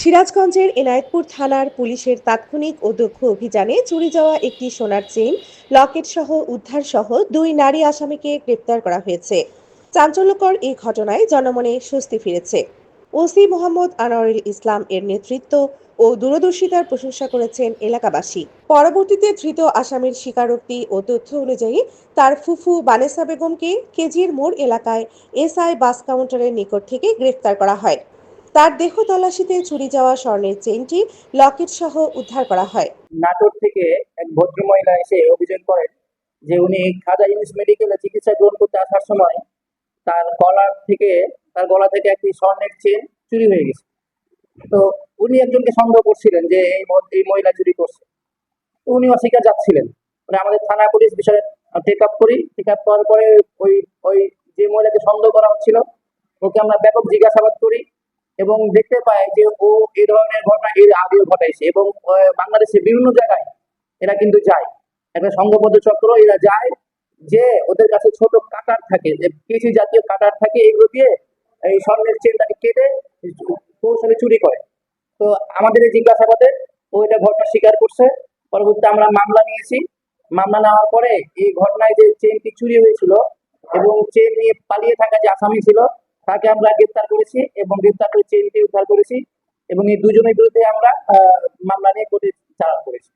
সিরাজগঞ্জের এনায়েতপুর থানার পুলিশের তাৎক্ষণিক ও দক্ষ অভিযানে চুরি যাওয়া একটি সোনার চেইন, লকেট সহ উদ্ধার সহ দুই নারী আসামিকে গ্রেপ্তার করা হয়েছে। চাঞ্চল্যকর এই ঘটনায় জনমনে স্বস্তি ফিরেছে। ওসি মোহাম্মদ আনোয়ারুল ইসলাম এর নেতৃত্ব ও দূরদর্শিতার প্রশংসা করেছেন এলাকাবাসী। পরবর্তীতে ধৃত আসামির স্বীকারোক্তি ও তথ্য অনুযায়ী তার ফুফু বানেসা বেগমকে কেজির মোড় এলাকায় এসআই বাস কাউন্টারের নিকট থেকে গ্রেফতার করা হয়। তার দেহ তল্লাশিতে চুরি যাওয়া স্বর্ণের চেইনটি লকেট সহ উদ্ধার করা হয়। নাটোর থেকে এক ভদ্র মহিলা এসে অভিযোগ করেন যে উনি খাজা ইউনিস মেডিকেলে চিকিৎসা গ্রহণ করতে আসার সময় তার গলার থেকে, তার গলা থেকে একটি স্বর্ণের চেন চুরি হয়ে গেছে। তো উনি একজনকে সন্দেহ করছিলেন যে এই এই মহিলা চুরি করছে। উনি অস্বীকার যাচ্ছিলেন পরে আমাদের থানা পুলিশ বিষয়ে টেক আপ করি টেক আপ করার পরে ওই ওই যে মহিলাকে সন্দেহ করা হচ্ছিল, ওকে আমরা ব্যাপক জিজ্ঞাসাবাদ করি। এবং দেখতে পাই যে ও এই ধরনের ঘটনা, এর আগেও ঘটাইছে এবং বাংলাদেশের বিভিন্ন জায়গায় এরা কিন্তু যায়। একটা সংঘবদ্ধ চক্র, এরা যায় যে ওদের কাছে ছোট কাটার থাকে, যে কেসি জাতীয় কাটার থাকে, এগুলো দিয়ে এই স্বর্ণের চেনটাকে কেটে কৌশলে চুরি করে। তো আমাদের এই জিজ্ঞাসাবাদে ও এটা ঘটনা স্বীকার করছে। পরবর্তীতে আমরা মামলা নিয়েছি। মামলা নেওয়ার পরে এই ঘটনায় যে চেনটি চুরি হয়েছিল এবং চেন নিয়ে পালিয়ে থাকা যে আসামি ছিল তাকে আমরা গ্রেপ্তার করেছি এবং গ্রেপ্তার করে চেনটি উদ্ধার করেছি এবং এই দুজনের বিরুদ্ধে আমরা মামলা নিয়ে কোর্টে চালান করেছি।